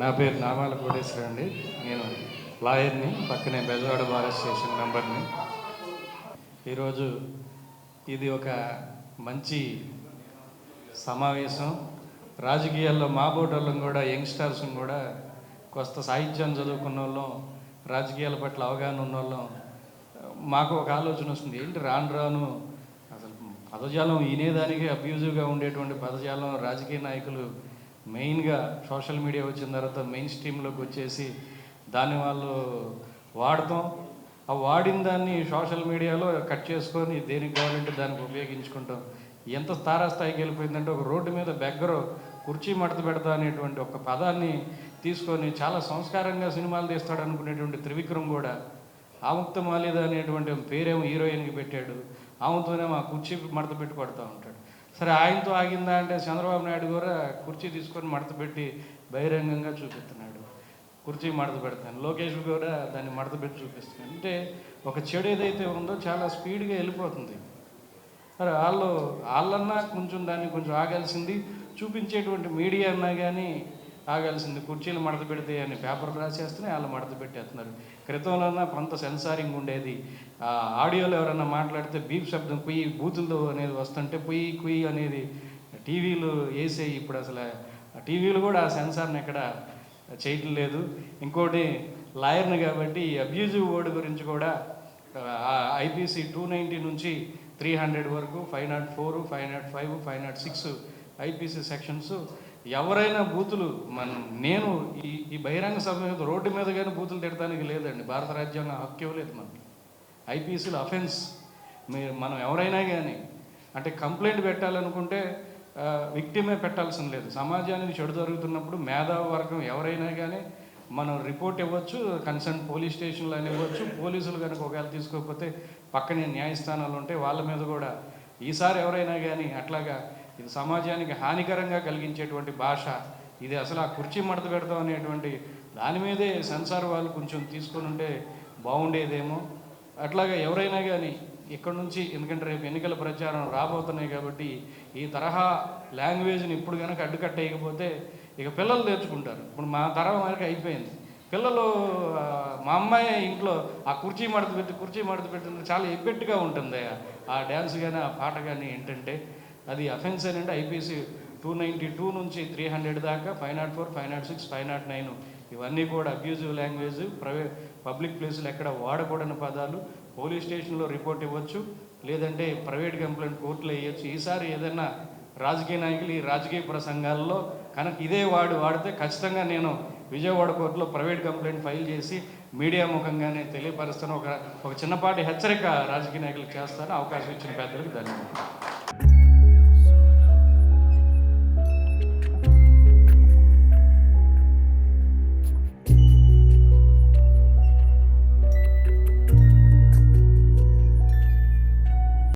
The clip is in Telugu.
నా పేరు నామాల కోటేశ్వర అండి. నేను లాయర్ని పక్కనే బెజవాడ బార్ స్టేషన్ మెంబర్ని. ఈరోజు ఇది ఒక మంచి సమావేశం. రాజకీయాల్లో మా బోటోళ్ళం కూడా యంగ్స్టర్స్ కూడా కొత్త సాహిత్యం చదువుకున్న వాళ్ళం రాజకీయాల పట్ల అవగాహన ఉన్న వాళ్ళం మాకు ఒక ఆలోచన వస్తుంది ఏంటి రాను రాను? అసలు పదజాలం వినేదానికి అబ్యూజివ్గా ఉండేటువంటి పదజాలం రాజకీయ నాయకులు మెయిన్గా సోషల్ మీడియా వచ్చిన తర్వాత మెయిన్ స్ట్రీమ్లోకి వచ్చేసి దాన్ని వాళ్ళు వాడతాం. ఆ వాడిన దాన్ని సోషల్ మీడియాలో కట్ చేసుకొని దేనికి కావాలంటే దానికి ఉపయోగించుకుంటాం. ఎంత తారాస్థాయికి వెళ్ళిపోయిందంటే ఒక రోడ్డు మీద బెగ్గరు కుర్చీ మడత పెడతా అనేటువంటి ఒక పదాన్ని తీసుకొని చాలా సంస్కారంగా సినిమాలు తీస్తాడు అనుకునేటువంటి త్రివిక్రమ్ కూడా. ఆముక్త మాలిద అనేటువంటి పేరేమో హీరోయిన్కి పెట్టాడు. ఆమెతోనే ఆ కుర్చీ మడత పెట్టి కొడతా ఉంటాడు. సరే ఆయనతో ఆగిందా అంటే చంద్రబాబు నాయుడు కూడా కుర్చీ తీసుకొని మడత పెట్టి బహిరంగంగా చూపిస్తున్నాడు. కుర్చీ మడత పెడతాను. లోకేష్ కూడా దాన్ని మడత పెట్టి చూపిస్తున్నాడు. అంటే ఒక చెడు ఏదైతే ఉందో చాలా స్పీడ్గా వెళ్ళిపోతుంది. సరే వాళ్ళు వాళ్ళన్నా కొంచెం దాన్ని కొంచెం ఆగాల్సింది. చూపించేటువంటి మీడియా అన్నా కానీ ఆగాల్సింది కుర్చీలు మడత పెడితే అని పేపర్లు రాసేస్తున్నాయి వాళ్ళు మడత పెట్టేస్తున్నారు. క్రితంలోనా కొంత సెన్సారింగ్ ఉండేది. ఆడియోలో ఎవరైనా మాట్లాడితే బీప్ శబ్దం కుయ్యి బూతులతో అనేది వస్తుంటే కుయ్యి కుయ్యి అనేది టీవీలు వేసేయి ఇప్పుడు అసలు టీవీలు కూడా ఆ సెన్సార్ని ఎక్కడ చేయటం లేదు. ఇంకోటి లాయర్ని కాబట్టి అబ్యూజివ్ వర్డ్ గురించి కూడా ఐపీసీ టూ నైంటీ నుంచి త్రీ హండ్రెడ్ వరకు five nought four five nought five five nought six IPC sections ఎవరైనా బూతులు మన నేను ఈ ఈ బహిరంగ సభ మీద రోడ్డు మీద కానీ బూతులు తిడటానికి లేదండి. భారత రాజ్యాంగం హక్కు ఇవ్వలేదు మనకి. ఐపీసీలు అఫెన్స్. మీరు మనం ఎవరైనా కానీ అంటే కంప్లైంట్ పెట్టాలనుకుంటే విక్టిమే పెట్టాల్సిన లేదు. సమాజానికి చెడు జరుగుతున్నప్పుడు మేధావి వర్గం ఎవరైనా కానీ మనం రిపోర్ట్ ఇవ్వచ్చు కన్సర్న్ పోలీస్ స్టేషన్లో అని ఇవ్వచ్చు. పోలీసులు కనుక ఒకవేళ తీసుకోకపోతే పక్కనే న్యాయస్థానాలు ఉంటాయి వాళ్ళ మీద కూడా ఈసారి ఎవరైనా కానీ అట్లాగా ఇది సమాజానికి హానికరంగా కలిగించేటువంటి భాష. ఇది అసలు ఆ కుర్చీ మడత పెడతాం అనేటువంటి దాని మీదే సెన్సార్ వాళ్ళు కొంచెం తీసుకొని ఉంటే బాగుండేదేమో. అట్లాగా ఎవరైనా కానీ ఇక్కడ నుంచి ఎందుకంటే రేపు ఎన్నికల ప్రచారం రాబోతున్నాయి కాబట్టి ఈ తరహా లాంగ్వేజ్ని ఇప్పుడు కనుక అడ్డుకట్టేయకపోతే ఇక పిల్లలు నేర్చుకుంటారు. ఇప్పుడు మా తరం వరకు అయిపోయింది. పిల్లలు మా అమ్మాయి ఇంట్లో ఆ కుర్చీ మడత పెట్టి కుర్చీ మడత పెట్టిన చాలా ఎబ్బెట్టుగా ఉంటుంది ఆ డ్యాన్స్ కానీ ఆ పాట కానీ ఏంటంటే అది అఫెన్స్ అని అంటే ఐపీసీ టూ నైంటీ టూ నుంచి త్రీ హండ్రెడ్ దాకా five nought four five nought six five nought nine. ఇవన్నీ కూడా అబ్యూజివ్ లాంగ్వేజ్ ప్రైవేట్ పబ్లిక్ ప్లేసులు ఎక్కడ వాడకూడని పదాలు పోలీస్ స్టేషన్లో రిపోర్ట్ ఇవ్వచ్చు లేదంటే ప్రైవేట్ కంప్లైంట్ కోర్టులో వేయచ్చు ఈసారి ఏదైనా రాజకీయ నాయకులు ఈ రాజకీయ ప్రసంగాల్లో కనుక ఇదే వాడు వాడితే ఖచ్చితంగా నేను విజయవాడ కోర్టులో ప్రైవేట్ కంప్లైంట్ ఫైల్ చేసి మీడియా ముఖంగానే తెలియపరుస్తాను. ఒక ఒక చిన్నపాటి హెచ్చరిక రాజకీయ నాయకులకు చేస్తాను. అవకాశం ఇచ్చిన పెద్దలకు ధన్యవాదాలు.